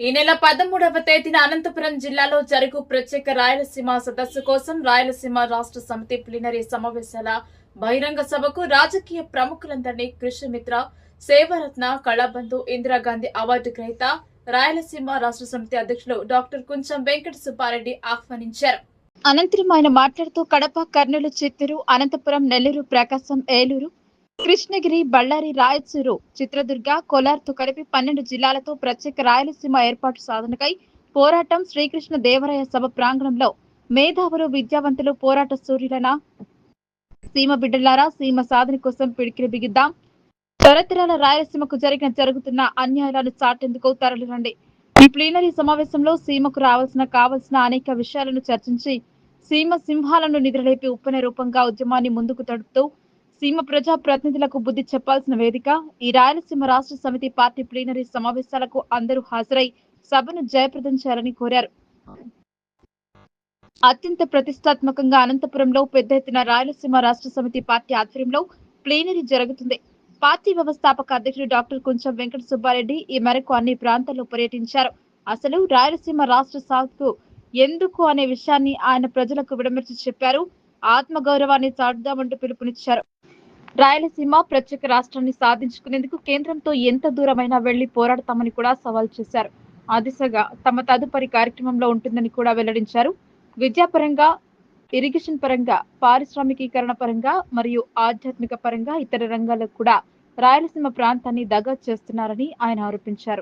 ఈ నెల పదమూడవ తేదీన అనంతపురం జిల్లాలో జరుగు ప్రత్యేక రాయలసీమ సదస్సు కోసం రాయలసీమ రాష్ట్ర సమితి ప్లీనరీ సమావేశాల బహిరంగ సభకు రాజకీయ ప్రముఖులందరినీ కృష్ణమిత్ర సేవరత్న కళాబంధు ఇందిరాగాంధీ అవార్డు గ్రహీత రాయలసీమ రాష్ట్ర సమితి అధ్యక్షులు డాక్టర్ కుంచం వెంకట సుబ్బారెడ్డి ఆహ్వానించారు. అనంతరం ఆయన మాట్లాడుతూ కడప కర్నూలు చిత్తూరు అనంతపురం నెల్లూరు ప్రకాశం ఏలూరు కృష్ణగిరి బళ్ళారి రాయచూరు చిత్రదుర్గ కోలార్తో కలిపి పన్నెండు జిల్లాలతో ప్రత్యేక రాయలసీమ ఏర్పాటు సాధనకై పోరాటం శ్రీకృష్ణ దేవరాయ సభ ప్రాంగణంలో మేధావులు విద్యావంతులు పోరాట సూర్యులన సీమ బిడ్డలారా సీమ సాధన కోసం పిడికిలి బిగిద్దాం. తరతరాల రాయలసీమకు జరిగిన జరుగుతున్న అన్యాయాలను చాటేందుకు తరలిరండి ఈ ప్లీనరీ సమావేశంలో సీమకు రావాల్సిన కావలసిన అనేక విషయాలను చర్చించి సీమ సింహాలను నిద్రలేపి ఉప్పన రూపంగా ఉద్యమాన్ని ముందుకు తడుపుతూ సీమ ప్రజా ప్రతినిధులకు బుద్ధి చెప్పాల్సిన వేదిక ఈ రాయలసీమ రాష్ట్ర సమితి పార్టీ ప్లీనరీ సమావేశాలకు అందరూ హాజరై సభను జయప్రదం చేయాలని కోరారు. అత్యంత ప్రతిష్టాత్మకంగా అనంతపురంలో పెద్ద ఎత్తున రాయలసీమ రాష్ట్ర సమితి పార్టీ ఆధ్వర్యంలో ప్లీనరీ జరుగుతుంది. పార్టీ వ్యవస్థాపక అధ్యక్షుడు డాక్టర్ కొంచెం వెంకట సుబ్బారెడ్డి ఈ మేరకు అన్ని ప్రాంతాల్లో పర్యటించారు. అసలు రాయలసీమ రాష్ట్ర సాగుకు ఎందుకు అనే విషయాన్ని ఆయన ప్రజలకు విడమర్చి చెప్పారు. ఆత్మగౌరవాన్ని చాటుదామంటూ పిలుపునిచ్చారు. రాయలసీమ ప్రత్యేక రాష్ట్రాన్ని సాధించుకునేందుకు కేంద్రంతో ఎంత దూరమైనా వెళ్ళి పోరాడతామని కూడా సవాల్ చేశారు. ఆ దిశగా తమ తదుపరి కార్యక్రమంలో ఉంటుందని కూడా వెల్లడించారు. విద్యాపరంగా ఇరిగేషన్ పరంగా పారిశ్రామికీకరణ పరంగా మరియు ఆధ్యాత్మిక పరంగా ఇతర రంగాల్లో కూడా రాయలసీమ ప్రాంతాన్ని దగా చేస్తున్నారని ఆయన ఆరోపించారు.